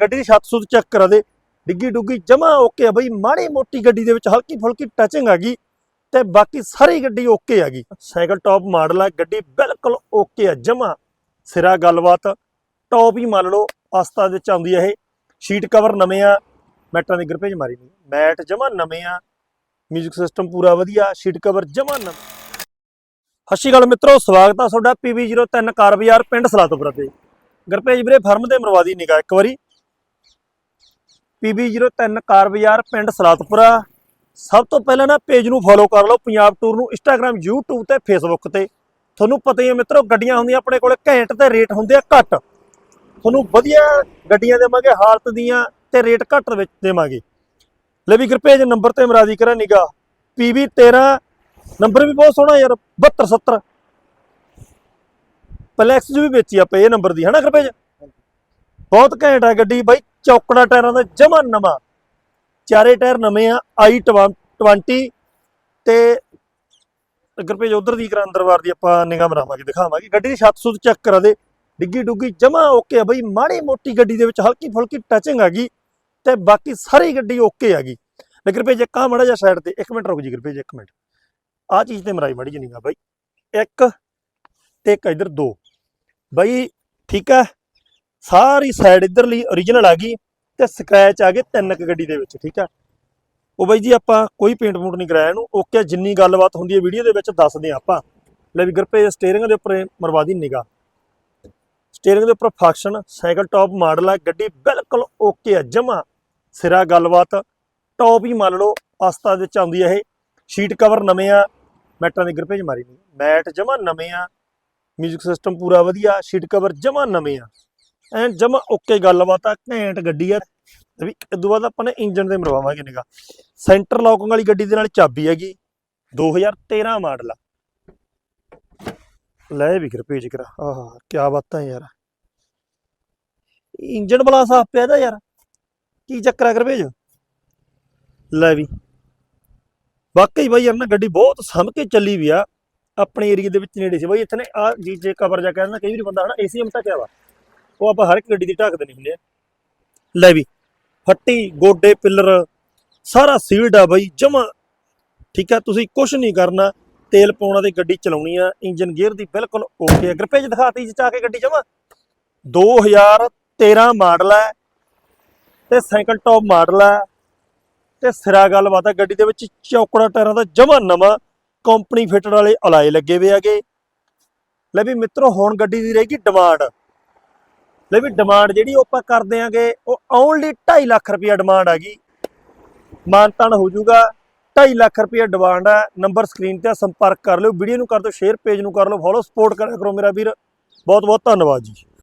ਗੱਡੀ ਦੀ ਛੱਤ ਸੁੱਤ ਚੈੱਕ ਕਰਾ ਦੇ। ਡਿੱਗੀ ਡੁੱਗੀ ਜਮਾ ਓਕੇ ਆ ਬਈ, ਮਾੜੀ ਮੋਟੀ ਗੱਡੀ ਦੇ ਵਿੱਚ ਹਲਕੀ ਫੁਲਕੀ ਟਚਿੰਗ ਆ ਗਈ ਤੇ ਬਾਕੀ ਸਾਰੀ ਗੱਡੀ ਓਕੇ ਆ ਗਈ। ਸਾਈਕਲ ਟੌਪ ਮਾਡਲ ਆ, ਗੱਡੀ ਬਿਲਕੁਲ ਓਕੇ ਆ, ਜਮਾ। ਸਿਰਾ ਗੱਲਬਾਤ ਟੌਪ ਹੀ ਮੰਨ ਲਓ, ਆਸਤਾ ਦੇ ਵਿੱਚ ਆਉਂਦੀ ਆ ਇਹ। ਸ਼ੀਟ ਕਵਰ ਨਵੇਂ ਆ, ਮੈਟਾਂ ਦੀ ਗਰਪੇਜ ਮਾਰੀ ਨਹੀਂ। ਮੈਟ ਜਮਾ ਨਵੇਂ ਆ ਮਿਊਜ਼ਿਕ ਸਿਸਟਮ ਪੂਰਾ ਵਧੀਆ ਸ਼ੀਟ ਕਵਰ ਜਮਾ ਨਵੇਂ। ਸਤਿ ਸ਼੍ਰੀ ਅਕਾਲ ਮਿੱਤਰੋ, ਸਵਾਗਤ ਆ ਤੁਹਾਡਾ PB03 ਕਾਰ ਬਾਜ਼ਾਰ ਪਿੰਡ ਸਲਾਤਪੁਰਾ ਤੇ। ਗਰਪੇਜ ਵੀਰੇ ਫਰਮ ਦੇ ਮਰਵਾਦੀ ਨਿਗਾ ਇੱਕ ਵਾਰੀ। PB03 ਕਾਰ ਬਾਜ਼ਾਰ ਪਿੰਡ ਸਲਾਤਪੁਰਾ ਸਭ ਤੋਂ ਪਹਿਲਾਂ ਨਾ ਪੇਜ ਨੂੰ ਫੋਲੋ ਕਰ ਲਓ ਪੰਜਾਬ ਟੂਰ ਨੂੰ Instagram YouTube ਤੇ Facebook ਤੇ। ਤੁਹਾਨੂੰ ਪਤਾ ਹੀ ਹੈ ਮਿੱਤਰੋ ਗੱਡੀਆਂ ਹੁੰਦੀਆਂ ਆਪਣੇ ਕੋਲੇ ਘੈਂਟ ਤੇ ਰੇਟ ਹੁੰਦੇ ਆ ਘੱਟ। ਤੁਹਾਨੂੰ ਵਧੀਆ ਗੱਡੀਆਂ ਦੇਵਾਂਗੇ ਹਾਲਤ ਦੀਆਂ ਤੇ ਰੇਟ ਘੱਟ ਵਿੱਚ ਦੇਵਾਂਗੇ। ਲੈ ਵੀ ਗਰਪੇਜ ਨੰਬਰ ਤੇ ਮਰਾਦੀ ਕਰਾਂ ਨਿਗਾ PB13 ਨੰਬਰ ਵੀ ਬਹੁਤ ਸੋਹਣਾ ਯਾਰ 7270 ਪਲੈਕਸ ਜੋ ਵੀ ਵੇਚੀ ਆਪਾਂ ਇਹ ਨੰਬਰ ਦੀ ਹਨਾ ਗਰਪੇਜ ਬਹੁਤ ਘੈਂਟ ਆ ਗੱਡੀ ਬਾਈ ਚੌਕੜਾ ਟਾਇਰਾਂ ਦਾ ਜਮਾ ਨਵਾਂ। ਚਾਰੇ ਟਾਇਰ ਨਵੇਂ ਆ, ਆਈ 20 ਤੇ ਗਰਪੇਜ ਉਧਰ ਦੀ ਕਰਾਂ ਅੰਦਰਵਾਰ ਦੀ ਆਪਾਂ ਨਿਗਾਹ ਮਰਾਵਾਂਗੇ ਦਿਖਾਵਾਂਗੇ। ਗੱਡੀ ਦੀ ਛੱਤ ਸੁੱਤ ਚੈੱਕ ਕਰਾ ਦੇ। ਡਿੱਗੀ ਡੁੱਗੀ ਜਮਾ ਓਕੇ ਆ ਬਈ, ਮਾੜੀ ਮੋਟੀ ਗੱਡੀ ਦੇ ਵਿੱਚ ਹਲਕੀ ਫੁਲਕੀ ਟਚਿੰਗ ਆ ਗਈ ਤੇ ਬਾਕੀ ਸਾਰੀ ਗੱਡੀ ਓਕੇ ਆ ਗਈ। ਲੈ ਗਰਪੇਜ ਇੱਕ ਆ ਮੜਾ ਜਿਹਾ ਸਾਈਡ ਤੇ, ਇੱਕ ਮਿੰਟ ਰੁਕ ਜੀ ਗਰਪੇਜ ਇੱਕ ਮਿੰਟ। ਆ ਚੀਜ਼ ਤੇ ਮਰਾਈ ਮੜੀ ਜਨੀਗਾ ਬਾਈ। ਇੱਕ ਤੇ ਇੱਕ ਇਧਰ ਦੋ। ਬਾਈ, ਠੀਕ ਹੈ ਸਾਰੀ ਸਾਈਡ ਇਧਰਲੀ origignal ਆ ਗਈ ਤੇ ਸਕ੍ਰੈਚ ਆ ਗਏ ਤਿੰਨ ਕ ਗੱਡੀ ਦੇ ਵਿੱਚ, ਠੀਕ ਆ? ਉਹ ਬਾਈ ਜੀ ਆਪਾਂ ਕੋਈ ਪੇਂਟ ਪੂੰਟ ਨਹੀਂ ਕਰਾਇਆ ਇਹਨੂੰ ਓਕੇ ਜਿੰਨੀ ਗੱਲਬਾਤ ਹੁੰਦੀ ਹੈ ਵੀਡੀਓ ਦੇ ਵਿੱਚ ਦੱਸਦੇ ਆ ਆਪਾਂ। ਲੈ ਵੀ ਗਰਪੇ ਸਟੀਅਰਿੰਗ ਦੇ ਉੱਪਰ ਮਰਵਾ ਦੀ ਨਿਗਾ ਸਟੀਅਰਿੰਗ ਦੇ ਉੱਪਰ ਫੰਕਸ਼ਨ ਸਾਈਕਲ ਟੌਪ ਮਾਡਲ ਆ, ਗੱਡੀ ਬਿਲਕੁਲ ਓਕੇ ਆ, ਜਮਾ। ਸਿਰਾ ਗੱਲਬਾਤ ਟੌਪ ਹੀ ਮੰਨ ਲਓ ਆਸਤਾ ਦੇ ਵਿੱਚ ਆਉਂਦੀ ਆ ਇਹ। ਸ਼ੀਟ ਕਵਰ ਨਵੇਂ ਆ, ਮੈਟਾਂ ਦੀ ਗਰਪੇਜ ਮਾਰੀ ਨਹੀਂ। ਮੈਟ ਜਮਾ ਨਵੇਂ ਆ ਮਿਊਜ਼ਿਕ ਸਿਸਟਮ ਪੂਰਾ ਵਧੀਆ ਸ਼ੀਟ ਕਵਰ ਜਮਾ ਨਵੇਂ ਆ। ਐਨ ਜਮਾ ਓਕੇ ਗੱਲਬਾਤ ਆ, ਘੈਂਟ ਗੱਡੀ ਆ ਤੇ ਵੀ ਇਦੋਂ ਬਾਅਦ ਆਪਾਂ ਨੇ ਇੰਜਨ ਤੇ ਮਰਵਾਵਾਂਗੇ ਨਿਗਾ ਸੈਂਟਰ ਲੌਕਿੰਗ ਵਾਲੀ ਗੱਡੀ ਦੇ ਨਾਲ ਚਾਬੀ ਹੈਗੀ 2013 ਮਾਡਲ ਆ। ਲੈ ਵੀ ਕਰ ਪੇਜ ਕਰਾ, ਆਹ ਕੀ ਬਾਤਾਂ ਯਾਰ। ਇੰਜਨ ਬਲਾ ਸਾਫ਼ ਪਿਆ ਦਾ ਯਾਰ, ਕੀ ਚੱਕਰ ਆ ਕਰ ਭੇਜ। ਲੈ ਵੀ। ਵਾਕਈ ਬਾਈ ਯਾਰ ਨਾ ਗੱਡੀ ਬਹੁਤ ਸੰਭ ਕੇ ਚੱਲੀ ਵੀ ਆ, ਆਪਣੇ ਏਰੀਆ ਦੇ ਵਿੱਚ ਨੇੜੇ ਸੀ। ਬਾਈ ਇੱਥੇ ਨੇ ਆ ਜੀਜੇ ਕਵਰ ਜਾ ਕਹਿੰਦਾ ਕਈ ਵਾਰੀ ਬੰਦਾ ਹਨਾ ਏਸੀਐਮ ਤਾਂ ਕਿਆ ਵਾ ਉਹ ਆਪਾਂ ਹਰ ਇੱਕ ਗੱਡੀ ਦੀ ਢੱਕਦੇ ਨਹੀਂ ਹੁੰਦੇ ਆ। ਲੈ ਵੀ, ਫੱਟੀ, ਗੋਡੇ, ਪਿੱਲਰ, ਸਾਰਾ ਸੀਲਡ ਆ ਬਾਈ, ਜਮਾ। ਠੀਕ ਆ, ਤੁਸੀਂ ਕੁਝ ਨਹੀਂ ਕਰਨਾ, ਤੇਲ ਪਾਉਣਾ ਤੇ ਗੱਡੀ ਚਲਾਉਣੀ ਆ ਇੰਜਨ ਗੇਅਰ ਦੀ ਬਿਲਕੁਲ ਓਕੇ ਆ। ਗਰਪੇਜ ਦਿਖਾਤੀ ਜੀ ਕੇ ਗੱਡੀ ਜਮਾ। 2013 ਮਾਡਲ ਹੈ ਤੇ ਸਾਈਕਲ ਟੌਪ ਮਾਡਲ ਹੈ ਤੇ ਸਿਰਾ ਗੱਲਬਾਤ ਆ, ਗੱਡੀ ਦੇ ਵਿੱਚ ਚੌਕੜਾ ਟਾਇਰਾਂ ਦਾ ਜਮਾ ਨਵਾਂ। ਕੰਪਨੀ ਫਿਟਡ ਵਾਲੇ ਅਲਾਏ ਲੱਗੇ ਹੋਏ ਹੈਗੇ। ਲੈ ਵੀ ਮਿੱਤਰੋ, ਹੁਣ ਗੱਡੀ ਦੀ ਰਹੇਗੀ ਡਿਮਾਂਡ ਲੈ ਵੀ ਡਿਮਾਂਡ ਜਿਹੜੀ ਉਹ ਆਪਾਂ ਕਰਦੇ ਆਂਗੇ ਉਹ ਓਨਲੀ 2.5 ਲੱਖ ਰੁਪਏ ਡਿਮਾਂਡ ਹੈਗੀ। ਮਾਨਤਾਨ ਹੋ ਜਾਊਗਾ 2.5 ਲੱਖ ਰੁਪਏ ਡਿਮਾਂਡ ਹੈ। ਨੰਬਰ ਸਕਰੀਨ ਤੇ ਆ, ਸੰਪਰਕ ਕਰ ਲਿਓ ਵੀਡੀਓ ਨੂੰ ਕਰ ਦਿਓ ਸ਼ੇਅਰ ਪੇਜ ਨੂੰ ਕਰ ਲਓ ਫੋਲੋ ਸਪੋਰਟ ਕਰਿਆ ਕਰੋ ਮੇਰਾ ਵੀਰ। ਬਹੁਤ ਬਹੁਤ ਧੰਨਵਾਦ ਜੀ।